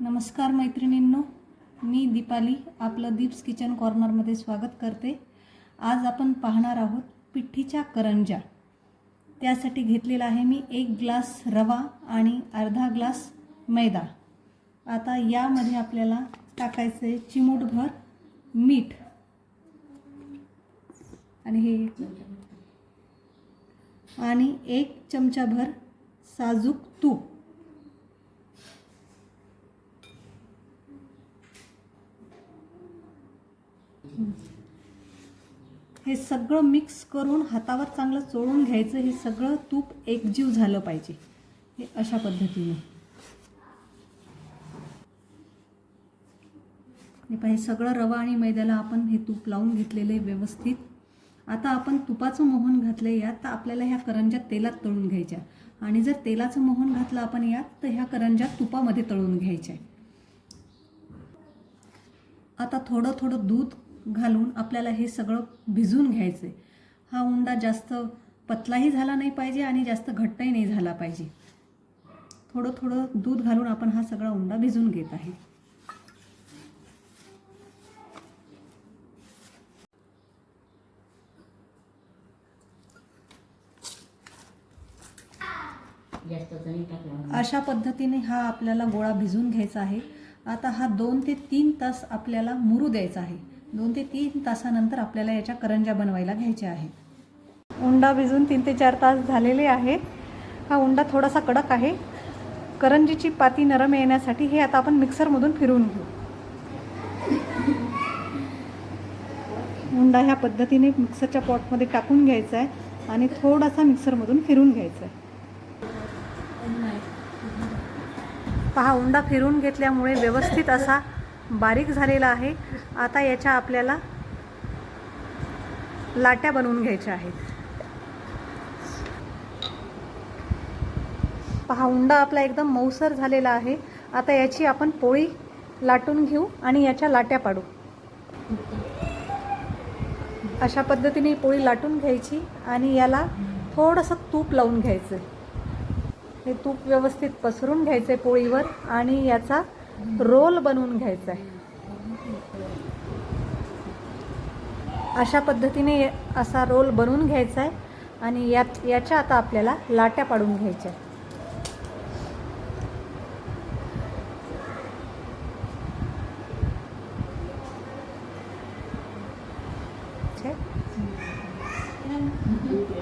नमस्कार मैत्रिणींनो मी दीपाली आपलं दीप्स किचन कॉर्नरमध्ये स्वागत करते. आज आपण पाहणार आहोत पिठीच्या करंजा त्यासाठी घेतलेला आहे मी एक ग्लास रवा आणि अर्धा ग्लास मैदा. आता यामध्ये आपल्याला टाकायचं आहे चिमूटभर मीठ. आणि हे आणि एक चमचाभर साजूक तूप. हे सगळं मिक्स करून हातावर चांगलं चोळून घ्यायचं हे सगळं तूप एकजीव झालं पाहिजे. हे अशा पद्धतीने. हे सगळं रवा आणि मैद्याला आपण हे तूप लावून घेतलेलं आहे व्यवस्थित. आता आपण तुपाचं मोहन घातलं यात तर आपल्याला ह्या करंज्या तेलात तळून घ्यायच्या. आणि जर तेलाचं मोहन घातलं आपण यात तर ह्या करंज्या तुपामध्ये तळून घ्यायच्या. आता थोडं थोडं दूध घालून आपल्याला हे सगळं भिजून घ्यायचं आहे हा उंडा जास्त पतलाही झाला नाही पाहिजे आणि जास्त घट्टही नाही झाला पाहिजे. थोडं थोडं दूध घालून आपण हा सगळा उंडा भिजून घेत आहे. अशा पद्धतीने हा आपल्याला गोळा भिजून घ्यायचा आहे. आता हा दोन ते तीन तास आपल्याला मुरू द्यायचा आहे. दोन ते तीन तासानंतर आपल्याला याच्या करंज्या बनवायला घ्यायच्या आहेत. उंडा भिजून तीन ते चार तास झालेले आहेत. हा उंडा थोडासा कडक आहे. करंजीची पाती नरम येण्यासाठी हे आता आपण मिक्सरमधून फिरवून घेऊ. उंडा ह्या पद्धतीने मिक्सरच्या पॉटमध्ये टाकून घ्यायचा आहे आणि थोडासा मिक्सरमधून फिरून घ्यायचा आहे. पहा उंडा फिरून घेतल्यामुळे व्यवस्थित असा बारीक झालेला आहे. आता याच्या आपल्याला लाट्या बनवून घ्यायच्या आहेत. पहा उंडा आपला एकदम मऊसर झालेला आहे. आता याची आपण पोळी लाटून घेऊ आणि याच्या लाट्या पाडू. अशा पद्धतीने पोळी लाटून घ्यायची आणि याला थोडंसं तूप लावून घ्यायचं. हे तूप व्यवस्थित पसरून घ्यायचं आहे पोळीवर आणि याचा रोल बनवून घ्यायचा आहे अशा पद्धतीने असा रोल बनवून घ्यायचा आहे आणि यात याच्या आता आपल्याला लाट्या पाडून घ्यायच्या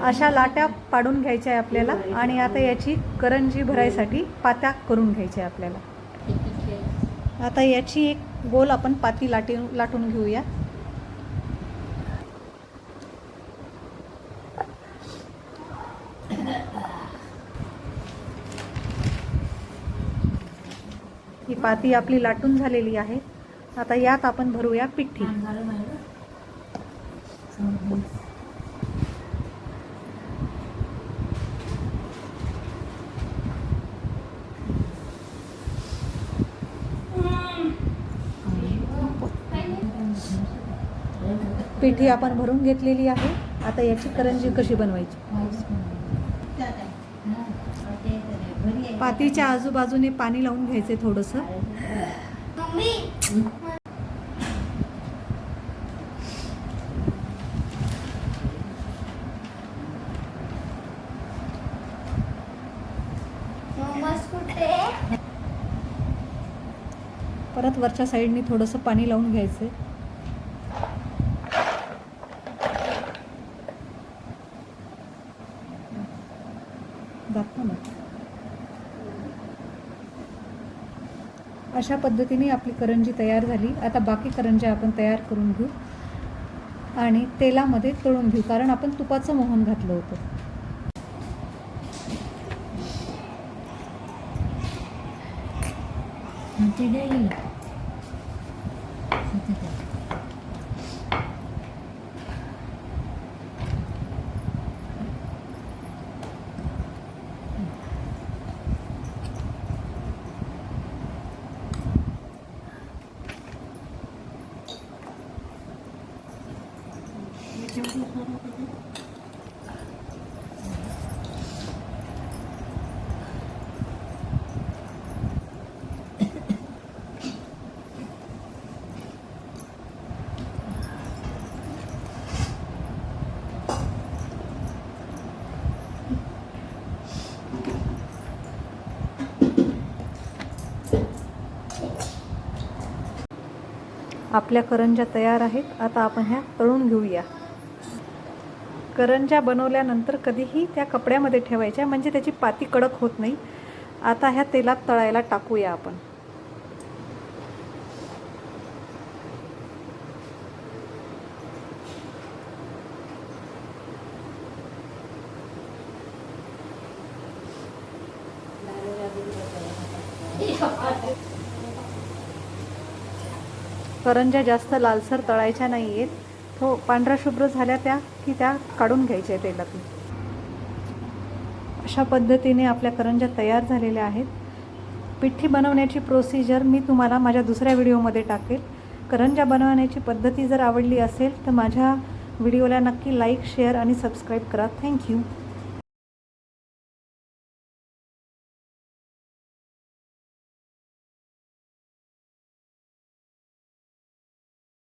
अशा लाट्या पाडून घ्यायच्या आहे आपल्याला आणि आता याची करंजी भरायसाठी पात्या करून घ्यायच्या आपल्याला. आता याची एक गोल आपण पाती लाटी लाटून घेऊया. पाती आपली लाटून झालेली आहे. आता यात आपण भरूया पिठी पिठी आपण भरून घेतलेली आहे. आता याची करंजी कशी बनवायची? पातीच्या आजूबाजूने पाणी लावून घ्यायचे थोडंसं. परत वरच्या साईडने थोडंसं पाणी लावून घ्यायचं. दाखवा ना. अशा पद्धतीने आपली करंजी तयार झाली. आता बाकी करंज्या आपण तयार करून घेऊ आणि तेलामध्ये तळून घेऊ कारण आपण तुपाचं मोहन घातलं होतं. ते देईल आपल्या करंज्या तयार आहेत आता आपण ह्या तळून घेऊया करंज्या बनवल्यानंतर कधीही त्या कपड्यामध्ये ठेवायच्या म्हणजे त्याची पाती कडक होत नाही आता ह्या तेलात तळायला टाकूया आपण करंज्या जास्त लालसर तळायच्या नाही आहेत थो पांढरा शुभ्र झाल्या त्या की त्या काढून घ्यायच्या तेलातून अशा पद्धतीने आपल्या करंज्या तयार झालेल्या आहेत. पिठ्ठी बनवण्याची प्रोसिजर मी तुम्हाला माझ्या दुसऱ्या व्हिडिओमध्ये टाकेल. करंज्या बनवण्याची पद्धती जर आवडली असेल तर माझ्या व्हिडिओला नक्की लाईक शेअर आणि सबस्क्राईब करा. Thank you